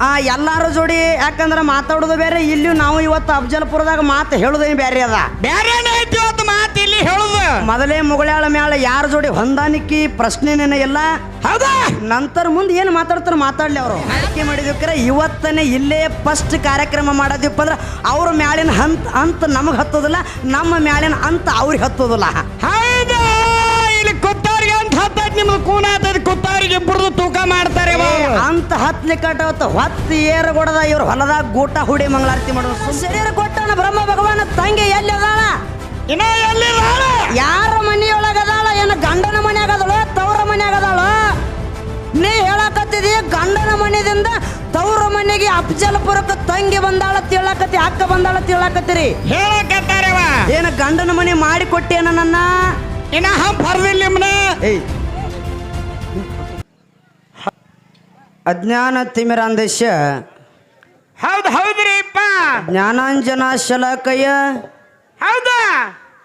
ಆ ಎಲ್ಲಾರ ಜೋಡಿ ಯಾಕಂದ್ರೆ ಮಾತಾಡೋದು ಬೇರೆ ಇಲ್ಲಿ ನಾವು ಇವತ್ತು ಅಫಜಲ್ಪುರದಾಗ ಮಾತು ಹೇಳೋದೇನು ಬೇರೆ ಅದ. ಬೇರೆನೇ ಐತಿ ಇವತ್ತು ಮಾತು ಇಲ್ಲಿ ಹೇಳುದು? ಮೊದಲೇ ಮುಗಳಾಳ ಮ್ಯಾಲ ಯಾರ ಜೋಡಿ ಹೊಂದಾಣಿಕೆ ಪ್ರಶ್ನೆನೇ ಇಲ್ಲ. ಹೌದಾ? ನಂತರ ಮುಂದೆ ಏನು ಮಾತಾಡ್ತಾರೆ ಮಾತಾಡ್ಲಿ ಅವರು. ಆಯ್ಕೆ ಮಾಡಿದಕ್ಕೆ ಇವತ್ತನೇ ಇಲ್ಲೇ ಫಸ್ಟ್ ಕಾರ್ಯಕ್ರಮ ಮಾಡೋದಿಪ್ಪ ಅಂದ್ರೆ ಅವ್ರ ಮ್ಯಾಲಿನ ಹಂತ ಅಂತ ನಮಗೆ ಹತ್ತೋದಿಲ್ಲ ನಮ್ಮ ಮ್ಯಾಲಿನ ಅಂತ ಅವ್ರಿಗೆ ಹತ್ತೋದಿಲ್ಲ. ಹೌದಾ. ಹತ್ತೈತಿ ನಿಮ್ದು ಕೂನ ಹತ್ತದ ಕುತ್ತವ್ರಿಗೆ ಇಬ್ಬರದು ತೂಕ ಮಾಡ್ತಾರೆ ಇವ. ಅಂತ ಹತ್ಲಿಕ್ಕೆ ಹೊತ್ತು ಏರು ಕೊಡದ ಇವ್ರ ಹೊಲದಾಗ ಗೂಟ ಹುಡಿ ಮಂಗಳಾರತಿ ಮಾಡೋದು ಶರೀರ ಕೊಟ್ಟನ ಬ್ರಹ್ಮ ಭಗವಾನ ತಂಗಿ ಎಲ್ಲಿ ಅದಾಳ? ಇನ್ನ ಎಲ್ಲಿ ರಾಳ? ಯಾರ ಮನೆಯೊಳಗ ಅದಾಳ? ಏನ ಗಂಡನ ಮನ್ಯಾಗ ಅದಳು ತವ್ರ ಮನ್ಯಾಗ ಅದಾಳ? ನೀ ಹೇಳಕತ್ತಿದಿ ಗಂಡನ ಮನೆಯಿಂದ ತವ್ರ ಮನೆಗೆ ಅಫಜಲ್ಪುರಕ್ಕೆ ತಂಗಿ ಬಂದಾಳ ತಿಳಕತ್ತಿ ಅಕ್ಕ ಬಂದಾಳ ತಿಳಕತ್ತೀರಿ ಹೇಳಕತ್ತಾರವ ಏನ ಗಂಡನ ಮನೆ ಮಾಡಿ ಕೊಟ್ಟೇನ ನನ್ನ? ಇನ್ನ ಹಂಪ್ ಹರ್ದಿಲ್ಲ ನಿಮ್ನ? ಏಯ್ ಅಜ್ಞಾನ ತಿಮಿರಾಂದೇಶ ಹೌದು ಹೌದ್ರಿಪ್ಪ ಜ್ಞಾನಾಂಜನ ಶಲಾಕಯ್ಯ ಹೌದಾ?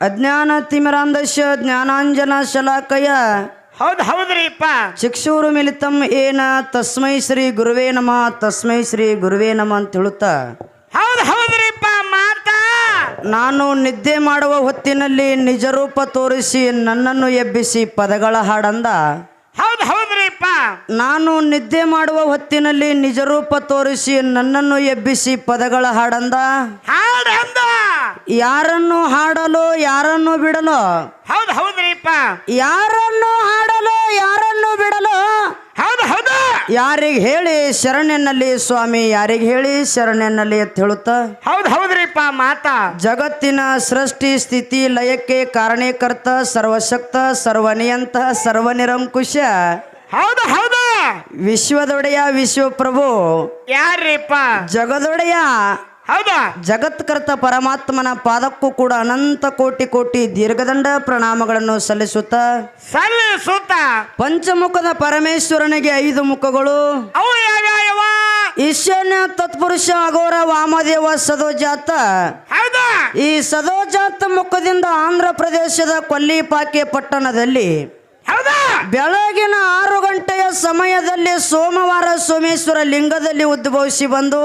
ಅಜ್ಞಾನ ತಿಮಿರಾಂದೇಶ ಜ್ಞಾನಾಂಜನ ಶಲಾಕಯ ಹೌದು ಹೌದ್ರಿಪ್ಪ ಚಿಕ್ಷೂರು ಮಿಲಿತಂ ಏನ ತಸ್ಮೈ ಶ್ರೀ ಗುರುವೇ ನಮ ತಸ್ಮೈ ಶ್ರೀ ಗುರುವೇ ನಮ ಅಂತ ಹೇಳುತ್ತಾ. ಹೌದು ಹೌದ್ರಿಪ್ಪ ಮಾತಾ. ನಾನು ನಿದ್ದೆ ಮಾಡುವ ಹೊತ್ತಿನಲ್ಲಿ ನಿಜರೂಪ ತೋರಿಸಿ ನನ್ನನ್ನು ಎಬ್ಬಿಸಿ ಪದಗಳ ಹಾಡಂದ. ನಾನು ನಿದ್ದೆ ಮಾಡುವ ಹೊತ್ತಿನಲ್ಲಿ ನಿಜರೂಪ ತೋರಿಸಿ ನನ್ನನ್ನು ಎಬ್ಬಿಸಿ ಪದಗಳ ಹಾಡಂದ? ಹಾಡಂದ? ಯಾರನ್ನು ಹಾಡಲು ಯಾರನ್ನು ಬಿಡಲು? ಹೌದು ಹೌದ್ರಿಪ್ಪ ಯಾರನ್ನು ಹಾಡಲು ಯಾರನ್ನು ಬಿಡಲು? ಹೌದು ಹೌದು. ಯಾರಿಗೆ ಹೇಳಿ ಶರಣ್ಯನಲ್ಲಿ ಸ್ವಾಮಿ ಯಾರಿಗೆ ಹೇಳಿ ಶರಣ್ಯನಲ್ಲಿ ಅಂತ ಹೇಳುತ್ತ ಹೌದು ಹೌದ್ರಿಪ್ಪ ಮಾತಾ. ಜಗತ್ತಿನ ಸೃಷ್ಟಿ ಸ್ಥಿತಿ ಲಯಕ್ಕೆ ಕಾರಣೀಕರ್ತ ಸರ್ವಶಕ್ತ ಸರ್ವನಿಯಂತ ಸರ್ವನಿರಂಕುಶ. ಹೌದು ಹೌದು. ವಿಶ್ವದೊಡೆಯ ವಿಶ್ವಪ್ರಭು. ಯಾರ್ರಿಪ್ಪ? ಜಗದೊಡೆಯ. ಹೌದಾ? ಜಗತ್ಕರ್ತ ಪರಮಾತ್ಮನ ಪಾದಕ್ಕೂ ಕೂಡ ಅನಂತ ಕೋಟಿ ಕೋಟಿ ದೀರ್ಘದಂಡ ಪ್ರಣಾಮಗಳನ್ನು ಸಲ್ಲಿಸುತ್ತ. ಸಲ್ಲಿಸುತ್ತ? ಪಂಚಮುಖದ ಪರಮೇಶ್ವರನಿಗೆ ಐದು ಮುಖಗಳು. ಅವು ಯಾವ್ಯಾವ ಈಶಾನ್ಯ ತತ್ಪುರುಷ ಅಘೋರ ವಾಮದೇವ ಸದೋಜಾತ. ಹೌದು? ಈ ಸದೋಜಾತ ಮುಖದಿಂದ ಆಂಧ್ರ ಪ್ರದೇಶದ ಕೊಲ್ಲಿಪಾಕೆ ಪಟ್ಟಣದಲ್ಲಿ ಹೌದು? ಬೆಳಗಿನ ಆರು ಗಂಟೆಯ ಸಮಯದಲ್ಲಿ ಸೋಮವಾರ ಸೋಮೇಶ್ವರ ಲಿಂಗದಲ್ಲಿ ಉದ್ಭವಿಸಿ ಬಂದು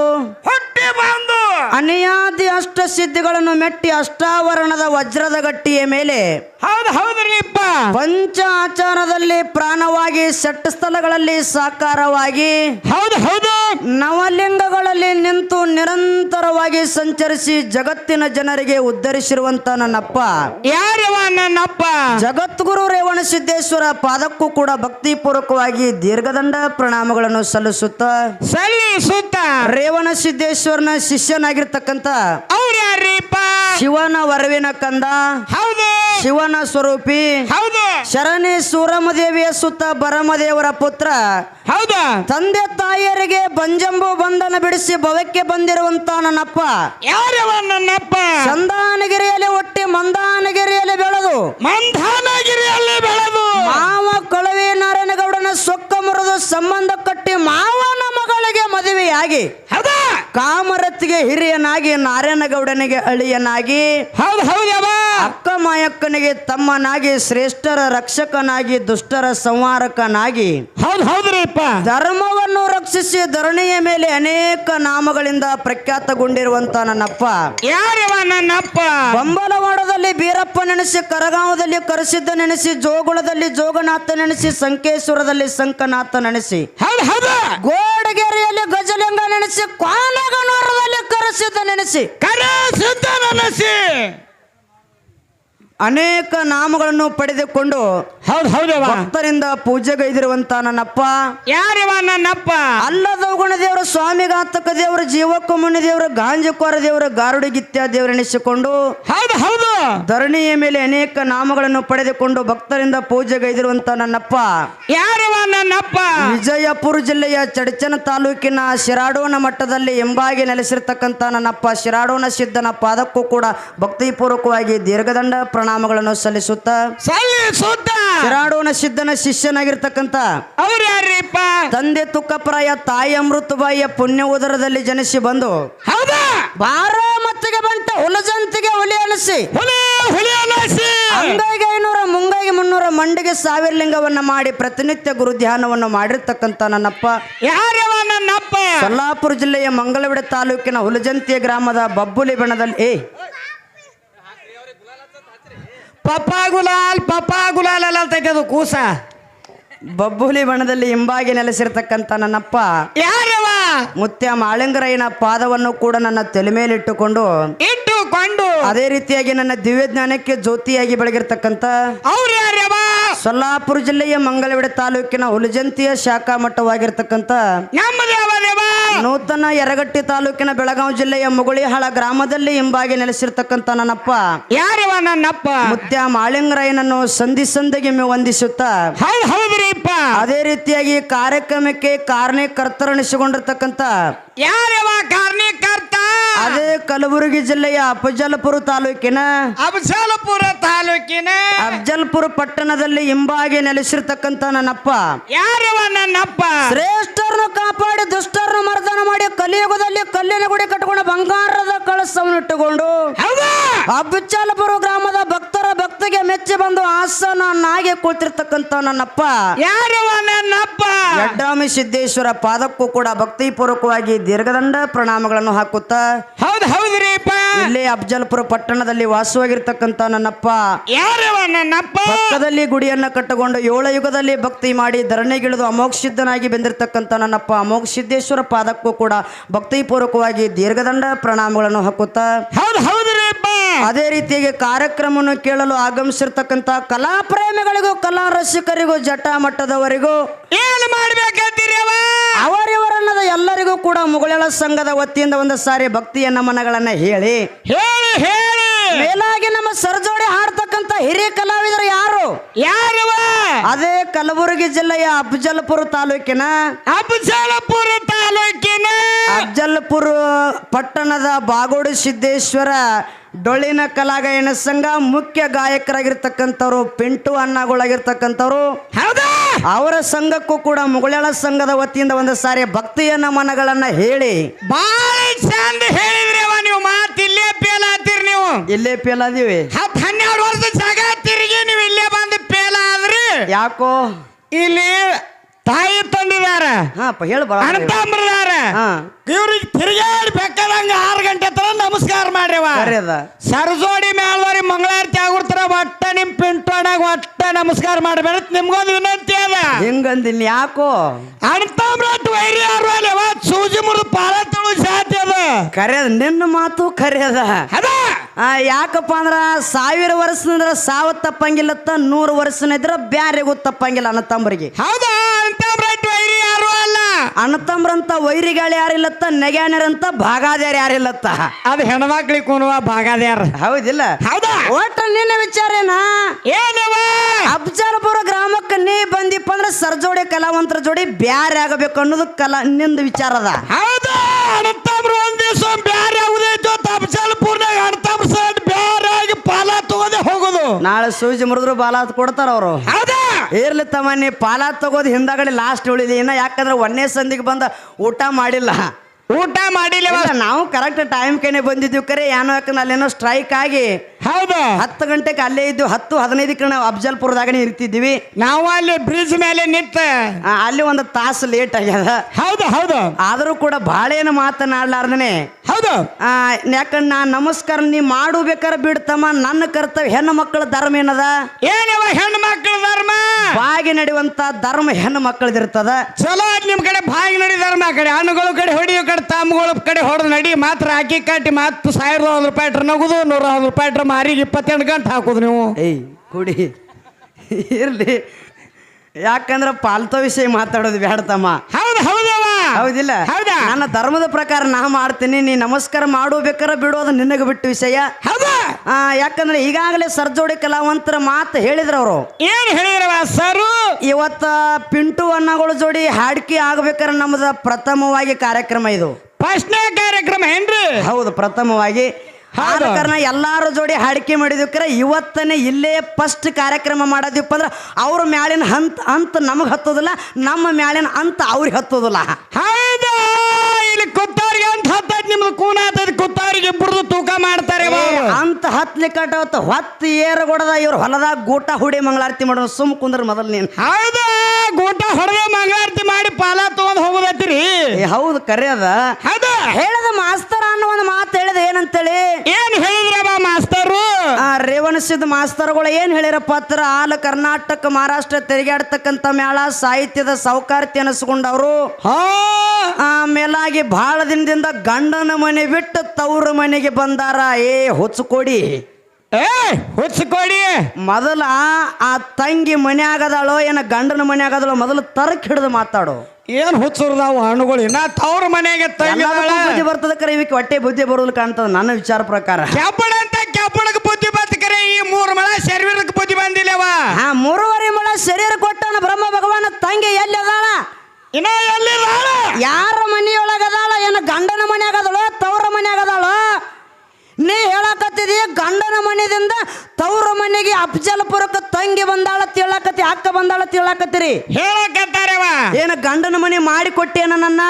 ಹುಟ್ಟಿ ಬಂದು ಅನಿಯಾದಿ ಅಷ್ಟ ಸಿದ್ಧಿಗಳನ್ನು ಮೆಟ್ಟಿ ಅಷ್ಟಾವರಣದ ವಜ್ರದ ಗಟ್ಟಿಯ ಮೇಲೆ ಹೌದು ಹೌದ್ರಿಪ್ಪ ಪಂಚ ಆಚಾರದಲ್ಲಿ ಪ್ರಾಣವಾಗಿ ಸೆಟ್ ಸ್ಥಳಗಳಲ್ಲಿ ಸಾಕಾರವಾಗಿ ಹೌದು ಹೌದು. ನವಲಿಂಗಗಳಲ್ಲಿ ನಿಂತು ನಿರಂತರವಾಗಿ ಸಂಚರಿಸಿ ಜಗತ್ತಿನ ಜನರಿಗೆ ಉದ್ಧರಿಸಿರುವಂತ ನನ್ನಪ್ಪ. ಯಾರವ ನನ್ನಪ್ಪ? ಜಗದ್ಗುರು ರೇವಣ ಸಿದ್ದೇಶ್ವರ ಪಾದಕ್ಕೂ ಕೂಡ ಭಕ್ತಿಪೂರ್ವಕವಾಗಿ ದೀರ್ಘದಂಡ ಪ್ರಣಾಮಗಳನ್ನು ಸಲ್ಲಿಸುತ್ತ ಸಲ್ಲಿಸುತ್ತ. ರೇವಣ ಸಿದ್ದೇಶ್ವರನ ಅವ್ರು ಯಾರ್ರಿಪ್ಪ? ಶಿವನ ವರವಿನ ಕಂದ ಹೌದು. ಶಿವನ ಸ್ವರೂಪಿ ಹೌದು. ಶರಣಿ ಸೂರಮದೇವಿಯ ಸುತ್ತ ಬರಮದೇವರ ಪುತ್ರ ಹೌದಾ. ತಂದೆ ತಾಯಿಯರಿಗೆ ಬಂಜಂಬು ಬಂಧನ ಬಿಡಿಸಿ ಭವಕ್ಕೆ ಬಂದಿರುವಂತ ನನ್ನಪ್ಪ. ಯಾರವ ನನ್ನಪ್ಪ? ಚಂದಾನಗಿರಿಯಲ್ಲಿ ಒಟ್ಟಿ ಮಂದಾನಗಿರಿಯಲ್ಲಿ ಬೆಳೆದು ಮಂದಾನಗಿರಿಯಲ್ಲಿ ಬೆಳೆದು. ಮಾವ ಕೊಳವೆ ನಾರಾಯಣಗೌಡನ ಸೊಕ್ಕ ಮುರಿದು ಸಂಬಂಧ ಕಟ್ಟಿ ಮಾವನ ಮಗಳಿಗೆ ಮದುವೆಯಾಗಿ. ಹೌದಾ. ಕಾಮರತಿಗೆ ಹಿರಿಯನಾಗಿ ನಾರಾಯಣಗೌಡನಿಗೆ ಅಳಿಯನಾಗಿ ಹೌದು ಹೌದು ಅಕ್ಕ ಮಾಯಕ್ಕನಿಗೆ ತಮ್ಮನಾಗಿ ಶ್ರೇಷ್ಠರ ರಕ್ಷಕನಾಗಿ ದುಷ್ಟರ ಸಂಹಾರಕನಾಗಿ ಹೌದು ಹೌದ್ರಿಪ್ಪ ಧರ್ಮವನ್ನು ರಕ್ಷಿಸಿ ಧರಣಿಯ ಮೇಲೆ ಅನೇಕ ನಾಮಗಳಿಂದ ಪ್ರಖ್ಯಾತಗೊಂಡಿರುವಂತ ನನ್ನಪ್ಪ. ಯಾರವ ನನ್ನಪ್ಪ? ಬಂಬಲವಾಡದಲ್ಲಿ ಬೀರಪ್ಪ ನೆನೆಸಿ ಕರಗಾಂವದಲ್ಲಿ ಕರೆಸಿದ್ದ ನೆನೆಸಿ ಜೋಗುಳದಲ್ಲಿ ಜೋಗನಾಥ ನೆನೆಸಿ ಸಂಕೇಶ್ವರದಲ್ಲಿ ಸಂಕನಾಥ ನೆನೆಸಿ. ಗೋಡಗೆರೆಯಲ್ಲಿ ಗಜಲಿಂಗ ನೆನೆಸಿ ಕ್ವಾನಗನೂರದಲ್ಲಿ ಕರೆಸಿದ್ದ ನೆನೆಸಿ. ಕರೆಸಿದ್ದ ನನಸಿ. ಅನೇಕ ನಾಮಗಳನ್ನು ಪಡೆದುಕೊಂಡು ಹೌದು ಹೌದವ ಭಕ್ತರಿಂದ ಪೂಜೆಗೈದಿರುವಂತ ನನ್ನಪ್ಪ. ಯಾರಿವ ನನ್ನಪ್ಪ? ಅಲ್ಲದೌಗುಣ ದೇವರು ಸ್ವಾಮಿಗಾತಕ ದೇವರು ಜೀವಕ್ಕ ಮುನಿ ದೇವರು ಗಾಂಜಕೋರ ದೇವರು ಗಾರುಡಿಗಿತ್ಯ ದೇವರು ಎನಿಸಿಕೊಂಡು ಹೌದು ಹೌದು. ಧರಣಿಯ ಮೇಲೆ ಅನೇಕ ನಾಮಗಳನ್ನು ಪಡೆದುಕೊಂಡು ಭಕ್ತರಿಂದ ಪೂಜೆಗೈದಿರುವಂತ ನನ್ನಪ್ಪ. ಯಾರು ನನ್ನಪ್ಪ? ವಿಜಯಪುರ ಜಿಲ್ಲೆಯ ಚಡಚನ ತಾಲೂಕಿನ ಶಿರಾಡೋನ ಮಟ್ಟದಲ್ಲಿ ಎಂಬಾಗಿ ನೆಲೆಸಿರ್ತಕ್ಕಂಥ ನನ್ನಪ್ಪ ಶಿರಾಡೋನ ಸಿದ್ದನ ಪಾದಕ್ಕೂ ಕೂಡ ಭಕ್ತಿಪೂರ್ವಕವಾಗಿ ದೀರ್ಘದಂಡ ಪ್ರಣಾಮಗಳನ್ನು ಸಲ್ಲಿಸುತ್ತಾ. ಸಲ್ಲಿಸುತ್ತ? ಶಿರಾಡೋನ ಸಿದ್ಧನ ಶಿಷ್ಯನಾಗಿರ್ತಕ್ಕಂಥ ಅವ್ರ ಯಾರ್ರಿಪ್ಪ ತಂದೆ ತುಕ್ಕಪ್ರಾಯ ತಾಯಿ ಅಮೃತಬಾಯಿಯ ಪುಣ್ಯ ಉದರದಲ್ಲಿ ಜನಿಸಿ ಬಂದು ಹೌದಾ? ಬಾರಾಮತ್ತಿಗೆ ಬಂತ ಹುಲಜಂತಿಗೆ ಹುಲಿ ಅನಿಸಿ. ಹುಲಿ ಹುಲಿ ಅಂಗೈಗೆ ಐನೂರ ಮುಂಗೈಗೆ ಮುನ್ನೂರ ಮಂಡಿಗೆ ಸಾವಿರ ಲಿಂಗವನ್ನ ಮಾಡಿ ಪ್ರತಿನಿತ್ಯ ಗುರು ಧ್ಯಾನವನ್ನು ಮಾಡಿರ್ತಕ್ಕಂಥ ನನ್ನಪ್ಪ. ಯಾರ್ಯವ ನನ್ನಪ್ಪ? ಸೊಲ್ಲಾಪುರ ಜಿಲ್ಲೆಯ ಮಂಗಳವಿಡ ತಾಲೂಕಿನ ಹುಲಜಂತಿಯ ಗ್ರಾಮದ ಬಬ್ಬುಲಿ ಬಣದಲ್ಲಿ ಏ! ಪಪ್ಪಾ ಗುಲಾಲ್ ಪಪಾ ಗುಲಾಲ್ ಅಲ್ಲ ತೆಗೆದು ಕೂಸ. ಬಬ್ಬುಲಿ ಬಣದಲ್ಲಿ ಹಿಂಬಾಗಿ ನೆಲೆಸಿರ್ತಕ್ಕಂಥ ನನ್ನಪ್ಪ ಯಾರವ ಮುತ್ಯ ಮಾಳಿಂಗರಯ್ಯನ ಪಾದವನ್ನು ಕೂಡ ನನ್ನ ತಲೆ ಮೇಲಿಟ್ಟುಕೊಂಡು ಅದೇ ರೀತಿಯಾಗಿ ನನ್ನ ದಿವ್ಯ ಜ್ಞಾನಕ್ಕೆ ಜ್ಯೋತಿಯಾಗಿ ಬೆಳಗಿರ್ತಕ್ಕಂಥ ಅವ್ರು ಯಾರ್ಯವ ಸೊಲ್ಲಾಪುರ ಜಿಲ್ಲೆಯ ಮಂಗಳವಿಡ ತಾಲೂಕಿನ ಹುಲಜಂತಿಯ ಶಾಖಾ ಮಟ್ಟವಾಗಿರ್ತಕ್ಕಂಥ ದೇವ. ನೂತನ ಯರಗಟ್ಟಿ ತಾಲೂಕಿನ ಬೆಳಗಾವಿ ಜಿಲ್ಲೆಯ ಮುಗುಳಿಹಾಳ ಗ್ರಾಮದಲ್ಲಿ ಹಿಂಬಾಗಿ ನೆಲೆಸಿರ್ತಕ್ಕಂಥ ನನ್ನಪ್ಪ. ಯಾರವ ನನ್ನಪ್ಪ? ಮುತ್ಯ ಮಾಳಿಂಗರಾಯನನ್ನು ಸಂಧಿ ಸಂಧಿಗೆ ವಂದಿಸುತ್ತಾ. ಹೌದ್ ಹೌದ್ರಿಪ್ಪ. ಅದೇ ರೀತಿಯಾಗಿ ಕಾರ್ಯಕ್ರಮಕ್ಕೆ ಕಾರಣಕರ್ತರಣಿಸಿಕೊಂಡಿರ್ತಕ್ಕಂಥ ಯಾರವ ಕಾರಣಕರ್ತ. ಅದೇ ಕಲಬುರಗಿ ಜಿಲ್ಲೆಯ ಅಫಜಲ್ಪುರ ತಾಲೂಕಿನ ಅಫಜಲ್ಪುರ ತಾಲೂಕಿನ ಅಫಜಲ್ಪುರ ಪಟ್ಟಣದಲ್ಲಿ ಹಿಂಬಾಗಿ ನೆಲೆಸಿರ್ತಕ್ಕಂತ ನನ್ನಪ್ಪ. ಯಾರವ ನನ್ನಪ್ಪ? ಶ್ರೇಷ್ಠರನ್ನು ಕಾಪಾಡಿ ದುಷ್ಟರನ್ನು ಮರ್ದನ ಮಾಡಿ ಕಲಿಯುಗದಲ್ಲಿ ಕಲ್ಲಿನ ಗುಡಿ ಕಟ್ಟಿಕೊಂಡು ಬಂಗಾರದ ಕಳಸವನ್ನು ಇಟ್ಟುಕೊಂಡು ಅಫಜಲ್ಪುರ ಗ್ರಾಮದ ಭಕ್ತರ ಭಕ್ತಿಗೆ ಮೆಚ್ಚಿ ಬಂದು ಆಸನಾಗಿ ಕುಳಿತಿರ್ತಕ್ಕಂಥ ನನ್ನಪ್ಪ. ಯಾರವ ನನ್ನಪ್ಪ? ಅಡ್ಡಾಮಿ ಸಿದ್ದೇಶ್ವರ ಪಾದಕ್ಕೂ ಕೂಡ ಭಕ್ತಿಪೂರ್ವಕವಾಗಿ ದೀರ್ಘದಂಡ ಪ್ರಣಾಮಗಳನ್ನು ಹಾಕುತ್ತಾ. ಹೌದ್ ಹೌದ್ರಿಪ್ಪ ಇಲ್ಲಿ ಅಫಜಲ್ಪುರ ಪಟ್ಟಣದಲ್ಲಿ ವಾಸವಾಗಿರ್ತಕ್ಕಂಥ ನನ್ನಪ್ಪ. ಯಾರವ ನನ್ನಪ್ಪ? ಪಕ್ಕದಲ್ಲಿ ಗುಡಿಯನ್ನ ಕಟ್ಟಿಕೊಂಡು ಏಳ ಯುಗದಲ್ಲಿ ಭಕ್ತಿ ಮಾಡಿ ಧರಣಿಗಿಳಿದು ಅಮೋಕ್ಷಿದ್ದನಾಗಿ ಬೆಂದಿರ್ತಕ್ಕಂತ ನನ್ನಪ್ಪ ಅಮೋಕ್ಷಿದ್ದೇಶ್ವರ ಪಾದಕ್ಕೂ ಕೂಡ ಭಕ್ತಿಪೂರ್ವಕವಾಗಿ ದೀರ್ಘದಂಡ ಪ್ರಣಾಮಗಳನ್ನು ಹಾಕುತ್ತಾ. ಹೌದು ಅದೇ ರೀತಿಯಾಗಿ ಕಾರ್ಯಕ್ರಮವನ್ನು ಕೇಳಲು ಆಗಮಿಸಿರ್ತಕ್ಕಂಥ ಕಲಾ ಪ್ರೇಮಿಗಳಿಗೂ ಕಲಾ ರಸಿಕರಿಗೂ ಜಟ ಮಟ್ಟದವರಿಗೂ ಏನು ಮಾಡಬೇಕಂತೀರಿ ಅವರಿವರನ್ನದ ಎಲ್ಲರಿಗೂ ಕೂಡ ಮುಗುಳೆಳ ಸಂಘದ ವತಿಯಿಂದ ಒಂದು ಸಾರಿ ಭಕ್ತಿಯ ನಮನಗಳನ್ನ ಹೇಳಿ. ಹೇಳಿ ಹೇಳಿ. ಮೇಲಾಗಿ ನಮ್ಮ ಸರ್ಜೋಡಿ ಹಾಡ್ತಕ್ಕಂತ ಹಿರಿಯ ಕಲಾವಿದರು ಯಾರು? ಯಾರು ಅದೇ ಕಲಬುರಗಿ ಜಿಲ್ಲೆಯ ಅಫಜಲ್ಪುರ ತಾಲೂಕಿನ ಅಫಜಲ್ಪುರ ತಾಲೂಕಿನ ಅಫಜಲ್ಪುರ ಪಟ್ಟಣದ ಬಾಗೋಡು ಸಿದ್ದೇಶ್ವರ ಡೊಳ್ಳಿನ ಕಲಾಗಾಯನ ಸಂಘ ಮುಖ್ಯ ಗಾಯಕರಾಗಿರ್ತಕ್ಕಂಥವ್ರು ಪಿಂಟು ಅಣ್ಣಗಳಾಗಿರ್ತಕ್ಕಂಥವ್ರು. ಹೌದಾ? ಅವರ ಸಂಘಕ್ಕೂ ಕೂಡ ಮುಗುಳೆಳ ಸಂಘದ ವತಿಯಿಂದ ಒಂದು ಸಾರಿ ಭಕ್ತಿಯ ನಮನಗಳನ್ನ ಹೇಳಿ. ಬಾಳ ಚಂದ ಹೇಳಿದ್ರವ ನೀವು ಮಾತು ಇಲ್ಲೇ ಪೇಲ್ ಆತೀರಿ ನೀವು. ಇಲ್ಲೇ ಪೇಲಾದೀವಿ ಹತ್ತು ಹನ್ನೆರಡು ವರ್ಷ ಜಾಗ ತಿರುಗಿ ನೀವು ಇಲ್ಲೇ ಬಂದು ಪೇಲ್ ಆದ್ರಿ. ಯಾಕೋ? ಇಲ್ಲಿ ತಾಯಿ ತಂದಿದಾರ ಹಾ ಹೇಳ ಹಾ. ಇವ್ರಿಗೆ ತಿರುಗಾಡಿ ಬೇಕಾದಂಗ ಆರು ಗಂಟೆ ತರ ನಮಸ್ಕಾರ ಮಾಡ್ರಿವ. ಸರ್ಜೋಡಿ ಮೇಲ್ವರಿ ಮಂಗಳಾರತಿ ಆಗಿರ್ತಾರ ಒಟ್ಟ ನಿಮ್ ಪಿಂಟೋಣಾಗ ಒಟ್ಟ ನಮಸ್ಕಾರ ಮಾಡಬೇಡ ನಿಮ್ಗೊಂದು ವಿನಂತಿ ಅದ. ಹಿಂಗಂದಿಲ್ಲ ಯಾಕೋ? ಅಣ್ತಮ್ರಟ್ ವೈರಿ ಅವತ್ ಸೂಜಿ ಮುರಿದು ಪಾಲ ತುಳು ಜಾತಿ ಅದ. ಕರೆಯದ ನಿನ್ನ ಮಾತು ಕರೆಯದ ಅದ. ಯಾಕಪ್ಪ ಅಂದ್ರೆ ಸಾವಿರ ವರ್ಷದಿಂದ ಸಾವ ತಪ್ಪಂಗಿಲ್ಲತ್ತ ನೂರು ವರ್ಷನಿದ್ರ ಬ್ಯಾರೆಗೂ ತಪ್ಪಂಗಿಲ್ಲ ಅಣ್ಣ ತಮ್ಮರಿಗೆ ಹೌದಾ? ವೈರಿ ಯಾರು ಅಲ್ಲ. ಅಣ್ಣ ತಮ್ಮರಂತ ವೈರಿಗಳು ಯಾರಿಲ್ಲತ್ತ ನೆಗ್ಯಾನರಂತ ಭಾಗಾದ್ಯಾರ ಯಾರಿಲ್ಲತ್ತ ಅದು ಹೆಣ್ಮಕ್ಳಿಗೆ ಕೂನುವ ಭಾಗಾದ್ಯಾರ. ಹೌದಿಲ್ಲ. ಹೌದಾ? ಒಟ್ಟ ನಿನ್ನ ವಿಚಾರೇನ ಏನವ? ಅಬ್ಜಾರಪುರ ಗ್ರಾಮಕ್ಕೆ ನೀ ಬಂದಿಪ್ಪ ಅಂದ್ರೆ ಸರ್ಜೋಡಿ ಕಲಾವಂತರ ಜೋಡಿ ಬ್ಯಾರೆ ಆಗಬೇಕು ಅನ್ನೋದು ಕಲಾ ನಿಂದ ವಿಚಾರ ಅದ. ಹೌದಾ? ಅಣ್ತಮ್ರ ಒಂದ್ ದಿವಸ ಬ್ಯಾರೆ ನಾಳೆ ಸೂಜಿ ಮುರಿದ್ರು ಬಾಲಾತ್ ಕೊಡ್ತಾರ ಅವರು. ಹೌದಾ? ಇರ್ಲಿ ತಮ್ಮ ನೀ ಪಾಲ ತಗೋದು ಹಿಂದಾಗಡೆ ಲಾಸ್ಟ್ ಉಳಿದಿ ಇನ್ನ ಯಾಕಂದ್ರೆ ಒಂದೇ ಸಂದಿಗೆ ಬಂದ ಊಟ ಮಾಡಿಲ್ಲ. ಊಟ ಮಾಡಿಲ್ಲ ಇಲ್ಲ, ನಾವು ಕರೆಕ್ಟ್ ಟೈಮ್ ಕೈನೆ ಬಂದಿದ್ವಿ ಕರೆ ಏನೋ ಯಾಕಂದ್ರೆ ಅಲ್ಲೇನೋ ಸ್ಟ್ರೈಕ್ ಆಗಿ ಹೌದು? ಹತ್ತು ಗಂಟೆಗೆ ಅಲ್ಲೇ ಇದ್ದು ಹತ್ತು ಹದಿನೈದಕ್ಕೆ ನಾವು ಅಫಜಲ್ಪುರದಾಗನೇ ಇರ್ತಿದ್ವಿ. ನಾವು ಅಲ್ಲಿ ಬ್ರಿಡ್ಜ್ ಮೇಲೆ ನಿಂತ. ಆ, ಅಲ್ಲಿ ಒಂದು ತಾಸು ಲೇಟ್ ಆಗ್ಯದ. ಹೌದು ಹೌದು? ಆದರೂ ಕೂಡ ಭಾಳ ಏನು ಮಾತನಾಡ್ಲಾರ್ದನೆ ಹೌದು? ಆ, ಯಾಕಂದ್ರೆ ನಾ ನಮಸ್ಕಾರ ನೀ ಮಾಡಬೇಕಾರ ಬಿಡ್ತಮ್ಮ ನನ್ನ ಕರ್ತವ್ಯ ಹೆಣ್ಣು ಮಕ್ಕಳ ಧರ್ಮ ಏನದ? ಏನವ ಹೆಣ್ಣು ಮಕ್ಕಳ ಧರ್ಮ? ಬಾಗಿ ನಡೆಯುವಂತ ಧರ್ಮ ಹೆಣ್ಣು ಮಕ್ಕಳದಿರ್ತದ. ಚಲೋ ನಿಮ್ ಕಡೆ ಬಾಗಿ ನಡಿ ಧರ್ಮ. ಆ ಕಡೆ ಹಣ್ಣುಗಳ ಕಡೆ ಹೊಡಿಯೋ ಕಡೆ ತಮ್ಮಗಳ ಕಡೆ ಹೊಡೆದು ನಡಿ. ಮಾತ್ರ ಹಾಕಿ ಕಟ್ಟಿ ಮಾತು ಸಾವಿರದ ಒಂದು ರೂಪಾಯಿ ಇಟ್ರೆ ನಗುದು ನೂರ ಒಂದು ರೂಪಾಯಿ ಟ್ರ ಮಾರಿಗೆ ಇಪ್ಪತ್ತೆಂಟು ಗಂಟೆ ಹಾಕುದು ನೀವು. ಏಯ್ ಕುಡಿ. ಇರ್ಲಿ. ಯಾಕಂದ್ರೆ ಪಾಲ್ತೋ ವಿಷಯ ಮಾತಾಡೋದು ಬೇಡತಮ್ಮ ಹೌದು ಹೌದವ ಹೌದಿಲ್ಲ? ಹೌದಾ? ನನ್ನ ಧರ್ಮದ ಪ್ರಕಾರ ನಾ ಮಾಡ್ತೀನಿ ನೀ ನಮಸ್ಕಾರ ಮಾಡೋಬೇಕಾರ ಬಿಡೋದು ನಿನಗೆ ಬಿಟ್ಟು ವಿಷಯ. ಹೌದಾ? ಯಾಕಂದ್ರೆ ಈಗಾಗಲೇ ಸರ್ಜೋಡಿ ಕಲಾವಂತರ ಮಾತು ಹೇಳಿದ್ರು ಅವರು ಏನ್ ಹೇಳಿದ್ರವ ಸರು? ಇವತ್ತ ಪಿಂಟು ಅನ್ನಗಳ ಜೋಡಿ ಹಾಡ್ಕಿ ಆಗ್ಬೇಕಾರ ನಮ್ಮದ ಪ್ರಥಮವಾಗಿ ಕಾರ್ಯಕ್ರಮ ಇದು. ಫಸ್ಟ್ನೇ ಕಾರ್ಯಕ್ರಮ ಏನ್ರಿ? ಹೌದು ಪ್ರಥಮವಾಗಿ. ಆದ. ಕಾರಣ ಎಲ್ಲಾರ ಜೋಡಿ ಹಾಡಿಕೆ ಮಾಡಿದ್ವಿಕ್ರ ಇವತ್ತನೇ ಇಲ್ಲೇ ಫಸ್ಟ್ ಕಾರ್ಯಕ್ರಮ ಮಾಡೋದಿಪ್ಪ ಅಂದ್ರೆ ಅವ್ರ ಮ್ಯಾಲಿನ ಹಂತ ಅಂತ ನಮಗೆ ಹತ್ತೋದಿಲ್ಲ ನಮ್ಮ ಮ್ಯಾಲಿನ ಅಂತ ಅವ್ರಿಗೆ ಹತ್ತೋದಿಲ್ಲ. ಹೌದು? ಇಲ್ಲಿ ಕುತ್ತವ್ರಿಗೆ ಅಂತ ಹತ್ತೈತಿ ನಿಮ್ದು ಕೂನ ಹತ್ತೈತಿ ಕುತ್ತವ್ರಿಗೆ ಇಬ್ಬರದು ತೂಕ ಮಾಡ್ತಾರೆ. ಅಂತ ಹತ್ತಲಿ ಹೊತ್ತು ಹೊತ್ತು ಏರಗೊಡದ ಇವ್ರ ಹೊಲದಾಗ ಗೂಟ ಹುಡಿ ಮಂಗಳಾರತಿ ಮಾಡೋ ಸುಮ್ ಕುಂದ್ರ ಮೊದಲು ನೀನು. ಹೌದಾ? ಗೂಟ ಹೊಡೆದ ಮಂಗಳಾರತಿ ಮಾಡಿ ಪಾಲ ತಗೊಂಡ್ ಹೋಗೋದತ್ತಿರಿ ಹೌದು ಕರೆ ಅದ. ಹೌದು? ಹೇಳದ ಮಾಸ್ತರ ಅನ್ನೋ ಒಂದು ಮಾತು ಹೇಳಿದ ಏನಂತೇಳಿ? ಏನ್ ಹೇಳಿದ್ರವ ಮಾಸ್ತರು? ಆ ರೇವಣಸಿದ ಮಾಸ್ತರ್ಗಳು ಏನ್ ಹೇಳಿರಪ್ಪ ಹತ್ರ? ಆಲ ಕರ್ನಾಟಕ ಮಹಾರಾಷ್ಟ್ರ ತಿರುಗಾಡ್ತಕ್ಕಂಥ ಮೇಳ ಸಾಹಿತ್ಯದ ಸೌಕಾರ್ತಿ ಅನಿಸ್ಕೊಂಡವ್ರು. ಆಮೇಲಾಗಿ ಬಹಳ ದಿನದಿಂದ ಗಂಡನ ಮನೆ ಬಿಟ್ಟು ತವ್ರ ಮನೆಗೆ ಬಂದಾರ. ಏ ಹುಚ್ಚುಕೊಡಿ ಏ ಹುಚ್ಚಿಕೊಡಿ ಮೊದಲ ಆ ತಂಗಿ ಮನ್ಯಾಗದಾಳೋ ಏನ ಗಂಡನ ಮನ್ಯಾಗದಳೋ ಮೊದಲು ತರಕ್ ಹಿಡಿದು ಮಾತಾಡು. ಏನ್ ಹುಚ್ಚುರ್ದಾವು ಹಣ್ಣುಗಳು? ಇನ್ನ ತವ್ರ ಮನೆಗೆ ತಂಗಿ ಎಲ್ಲದಕ್ಕೂ ಬುದ್ಧಿ ಬರ್ತದ ಕರೆ ಇವಕ್ಕೆ ಹೊಟ್ಟೆ ಬುದ್ಧಿ ಬರೋದು ಕಾಣ್ತದ ನನ್ನ ವಿಚಾರ ಪ್ರಕಾರ. ಕೆಬ್ಬಣ ಅಂತ ಕೆಬ್ಬಣಕ್ಕೆ ಬುದ್ಧಿ ಬರ್ತಕರೆ ಈ ಮೂರು ಮಳ ಶರೀರಕ್ಕೆ ಬುದ್ಧಿ ಬಂದಿಲ್ಲವ? ಹಾ ಮೂರುವರೆ ಮಳೆ ಶರೀರ ಕೊಟ್ಟನ ಬ್ರಹ್ಮ ಭಗವಾನ ತಂಗಿ ಎಲ್ಲಿ ಅದಾಳ ಇನ್ನ ಎಲ್ಲಿ ಯಾರ ಮನೆಯೊಳಗದಾಳ ಏನ ಗಂಡನ ಮನೆ ಆಗದಳು ತವ್ರ ಮನೆ ಆಗದಾಳು ನೀ ಹೇಳಕತ್ತಿದಿ ಗಂಡನ ಮನೆಯಿಂದ ತವ್ರ ಮನೆಗೆ ಅಫಜಲ್ಪುರಕ್ಕೆ ತಂಗಿ ಬಂದಾಳ ತಿಳಕತ್ತಿ ಅಕ್ಕ ಬಂದಾಳ ತಿಳಕತ್ತಿರಿ. ಹೇಳಕತ್ತಾರವ. ಏನ ಗಂಡನ ಮನೆ ಮಾಡಿ ಕೊಟ್ಟೇನ ನನ್ನ?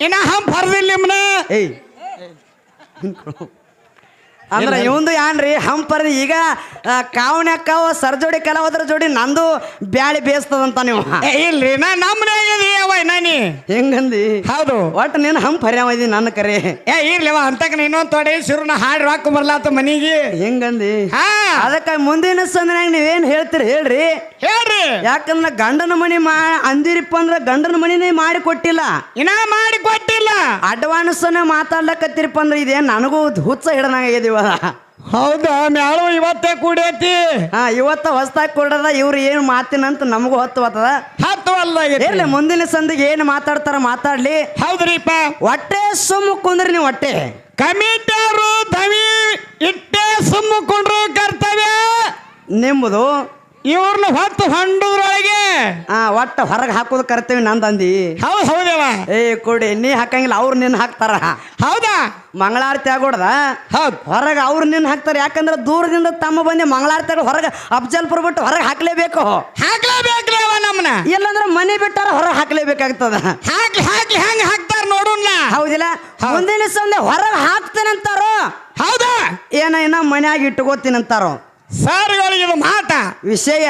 ಏನ ಹಂ ಬರ್ದಿಲ್ಲ ನಿಮ್ನ? ಏಯ್. ಅಂದ್ರೆ ಇವಂದು ಯಾನ್ರಿ? ಹಂಪರ್ ಈಗ ಕಾವಣ್ಯ ಸರ್ ಸರ್ಜೋಡಿ ಕಲಾವದ್ರ ಜೋಡಿ ನಂದು ಬ್ಯಾಳಿ ಬೇಯಿಸ್ತದಂತ ನೀವು. ಏ, ಇಲ್ರಿ ನಾ ನಮ್ಮನೆ ನಾನಿ ಹೆಂಗಂದಿ? ಹೌದು. ಒಟ್ಟು ನೀನು ಹಂಪ್ ಹರ್ಯಾವದಿ ನನ್ನ ಕರೆ. ಏ ಇರ್ಲಿವ ಅಂತಕ ಇನ್ನೊಂದ್ ತೊಡೆ ಶುರುನ ಹಾಡ್ ರಾಕ್ ಬರ್ಲಾತ ಮನಿಗೆ. ಹೆಂಗಂದಿ? ಹಾ. ಅದಕ್ಕೆ ಮುಂದಿನ ಸಂದಿನಾಗ ನೀವೇನ್ ಹೇಳ್ತೀರಿ ಹೇಳ್ರಿ? ಹೇಳ್ರಿ. ಯಾಕಂದ್ರೆ ಗಂಡನ ಮನೆ ಮಾ ಅಂದಿರಿಪ್ಪ ಅಂದ್ರೆ ಗಂಡನ ಮನಿನೇ ಮಾಡಿ ಕೊಟ್ಟಿಲ್ಲ. ಇನ್ನ ಮಾಡಿ ಕೊಟ್ಟಿಲ್ಲ. ಅಡ್ವಾನ್ಸ್ ಮಾತಾಡ್ಲಕತ್ತಿರಪ್ಪ ಅಂದ್ರೆ ಇದೇನ್ ನನಗೂ ಹುಚ್ಚ ಹೌದಾ? ಮ್ಯಾಳು ಇವತ್ತೇ ಕುಡಿಯತಿ ಹಾ ಇವತ್ತ ಹೊಸ್ದಾಗಿ ಕೊಡದ ಇವ್ರು ಏನು ಮಾತಿನಂತ ನಮಗೂ ಹೊತ್ತು ಹೊತ್ತದ ಹತ್ತು ಅಲ್ಲ ಇರ್ಲಿ ಮುಂದಿನ ಸಂದಿಗೆ ಏನು ಮಾತಾಡ್ತಾರ ಮಾತಾಡ್ಲಿ. ಹೌದ್ರಿಪ್ಪ. ಹೊಟ್ಟೆ ಸುಮ್ಮ ಕುಂದ್ರಿ ನೀವು ಹೊಟ್ಟೆ. ಕಮಿಟರು ಧವಿ ಇಟ್ಟೆ ಸುಮ್ಮಕೊಂಡ್ರು ಕರ್ತವ್ಯ. ನಿಮ್ಮದು ಇವ್ರನ್ನ ಹೊತ್ತು ಹೊಂಡದ್ರೊಳಗೆ ಹಾ ಒಟ್ಟ ಹೊರಗೆ ಹಾಕೋದು ಕರ್ತೇವೆ ನಂದಂದಿ ಹೌದು ಹೌದವ? ಏ ಕೊಡಿ ನೀ ಹಾಕಂಗಿಲ್ಲ ಅವ್ರು ನಿನ್ನ ಹಾಕ್ತಾರ. ಹೌದಾ? ಮಂಗಳಾರತಿ ಆಗೋಡ್ದ ಹೌದು. ಹೊರಗೆ ಅವ್ರು ನಿನ್ನ ಹಾಕ್ತಾರೆ ಯಾಕಂದ್ರೆ ದೂರದಿಂದ ತಮ್ಮ ಬಂದು ಮಂಗಳಾರತಿ ಹೊರಗೆ ಅಫಜಲ್ಪುರ ಬಿಟ್ಟು ಹೊರಗೆ ಹಾಕ್ಲೇಬೇಕು. ಹಾಕ್ಲೇಬೇಕು ನಮ್ಮನ್ನ ಇಲ್ಲಂದ್ರೆ ಮನೆ ಬಿಟ್ಟಾರ ಹೊರಗೆ ಹಾಕ್ಲೇಬೇಕಾಗ್ತದ. ಹಾಕ್ಲಿ ಹಾಕ್ಲಿ ಹೆಂಗೆ ಹಾಕ್ತಾರ ನೋಡೋಣ ಹೌದಿಲ್ಲ? ಮುಂದಿನ ಸಂದೆ ಹೊರಗೆ ಹಾಕ್ತೇನೆ ಅಂತಾರೋ ಹೌದಾ? ಏನ ಏನ ಮನ್ಯಾಗ ಇಟ್ಕೋತೀನಿ ಅಂತಾರೋ ಸರ್ಗಳಿಗೆ ಇದು ಮಾತ. ವಿಷಯ.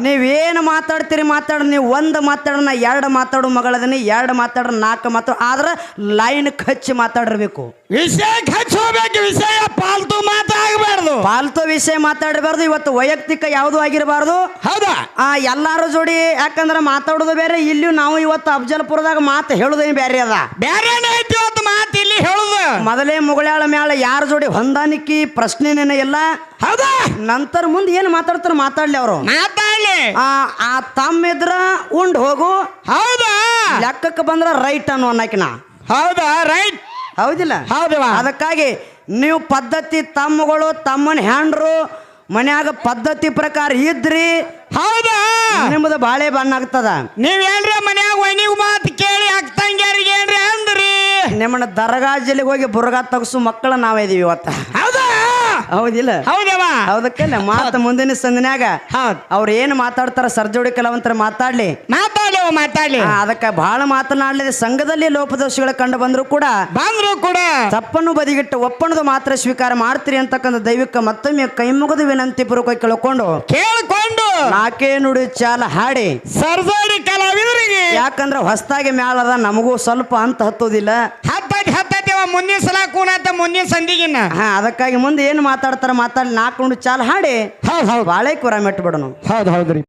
ನೀವೇನು ಮಾತಾಡ್ತೀರಿ ಮಾತಾಡ ನೀವು ಒಂದು ಮಾತಾಡೋಣ ಎರಡು ಮಾತಾಡು ಮಗಳದನಿ ಎರಡು ಮಾತಾಡೋ ನಾಲ್ಕು ಮಾತು ಆದ್ರೆ ಲೈನ್ ಖಚ್ಚಿ ಮಾತಾಡಿರ್ಬೇಕು. ವಿಷಯ ಹಚ್ಚಿ ಹೋಗ್ಬೇಕು ವಿಷಯ ಪಾಲ್ತು ಮಾತಾಗಬಾರ್ದು ಪಾಲ್ತು ವಿಷಯ ಮಾತಾಡಬಾರ್ದು ಇವತ್ತು ವೈಯಕ್ತಿಕ ಯಾವುದು ಆಗಿರಬಾರ್ದು? ಹೌದಾ? ಆ ಎಲ್ಲಾರು ಜೋಡಿ ಯಾಕಂದ್ರೆ ಮಾತಾಡೋದು ಬೇರೆ ಇಲ್ಲಿ ನಾವು ಇವತ್ತು ಅಫಜಲ್ಪುರದಾಗ ಮಾತು ಹೇಳುದೇನು ಬೇರೆ ಅದ. ಬೇರೆ ಐತಿ ಇವತ್ತು ಮಾತು ಇಲ್ಲಿ ಹೇಳುದು. ಮೊದಲೇ ಮುಗಳಾಳ ಮ್ಯಾಲ ಯಾರ ಜೋಡಿ ಹೊಂದಾಣಿಕೆ ಪ್ರಶ್ನೆನೇ ಇಲ್ಲ ಹೌದಾ? ನಂತರ ಮುಂದೆ ಏನು ಮಾತಾಡ್ತಾರ ಮಾತಾಡ್ಲಿ ಅವರು. ಮಾತಾಡ್ಲಿ. ಆ ತಮ್ಮ ತಮ್ಮಿದ್ರ ಉಂಡ್ ಹೋಗು. ಹೌದಾ? ಲೆಕ್ಕಕ್ಕೆ ಬಂದ್ರ ರೈಟ್ ಅನ್ನು ಅನ್ನಕಿನ. ಹೌದಾ? ರೈಟ್. ಹೌದಿಲ್ಲ? ಹೌದವಾ ಅದಕ್ಕಾಗಿ ನೀವು ಪದ್ಧತಿ ತಮ್ಮಗಳು ತಮ್ಮನ ಹ್ಯಾಂಡ್ರು ಮನ್ಯಾಗ ಪದ್ಧತಿ ಪ್ರಕಾರ ಇದ್ರಿ. ಹೌದಾ? ನಿಮ್ಮದು ಬಾಳೆ ಬಣ್ಣ ಆಗ್ತದ. ನೀವೇನ್ರಿ ಮನ್ಯಾಗ ವೈನಿಗ್ ಮಾತು ಕೇಳಿ ಅಕ್ಕಂಗ್ಯಾರಿಗೆ ಏನ್ರಿ ಅಂದ್ರಿ. ನಿಮ್ಮನ್ನ ದರ್ಗಾ ಜಿಲ್ಲೆಗೆ ಹೋಗಿ ಬುರ್ಗಾ ತಗಸು ಮಕ್ಕಳ ನಾವೇ ಇದೀವಿ ಇವತ್ತ. ಹೌದಾ? ಹೌದಿಲ್ಲ. ಹೌದವಾ? ಹೌದಕ್ಕಲ್ಲ ಮಾತು ಮುಂದಿನ ಸಂದಿನ್ಯಾಗ ಹೌದ್. ಅವ್ರು ಏನು ಮಾತಾಡ್ತಾರ ಸರ್ಜೋಡಿ ಕಲಾವಂತರ ಮಾತಾಡ್ಲಿ. ಮಾತಾಡ್ಲಿ ಮಾತಾಡ್ಲಿ. ಆ, ಅದಕ್ಕೆ ಬಹಳ ಮಾತನಾಡಲಿದೆ ಸಂಘದಲ್ಲಿ ಲೋಪದೋಷಗಳು ಕಂಡು ಬಂದರೂ ಕೂಡ ಬಂದ್ರು ಕೂಡ. ತಪ್ಪನ್ನು ಬದಿಗಿಟ್ಟು ಒಪ್ಪಣದು ಮಾತ್ರ ಸ್ವೀಕಾರ ಮಾಡ್ತೀರಿ ಅಂತಕ್ಕಂಥ ದೈವಿಕ ಮತ್ತೊಮ್ಮೆ ಕೈಮುಗಿದು ವಿನಂತಿ ಪೂರ್ವಕ ಕೇಳ್ಕೊಂಡು ಕೇಳ್ಕೊಂಡು ನಾಕೇ ನುಡಿ ಚಾಲ ಹಾಡಿ. ಸರ್ಜೋಡಿ ಕಲಾವಿದರಿಗೆ ಯಾಕಂದ್ರೆ ಹೊಸದಾಗಿ ಮ್ಯಾಲದ ನಮಗೂ ಸ್ವಲ್ಪ ಅಂತ ಹತ್ತೋದಿಲ್ಲ. ಅವ ಮುಂದಿನ ಸಲ ಅಂತ ಮುಂದಿನ ಸಂದಿಗಿನ್ನ. ಹಾ ಅದಕ್ಕಾಗಿ ಮುಂದೆ ಏನು ಮಾತಾಡ್ತಾರ ಮಾತಾಡಿ ನಾಲ್ಕು ಚಾಲ್ ಹಾಡಿ. ಹೌದು ಹೌದು. ಬಾಳೆ ಕುರ ಮೆಟ್ಟು ಬಿಡೋನು ಹೌದು ಹೌದ್ರಿ.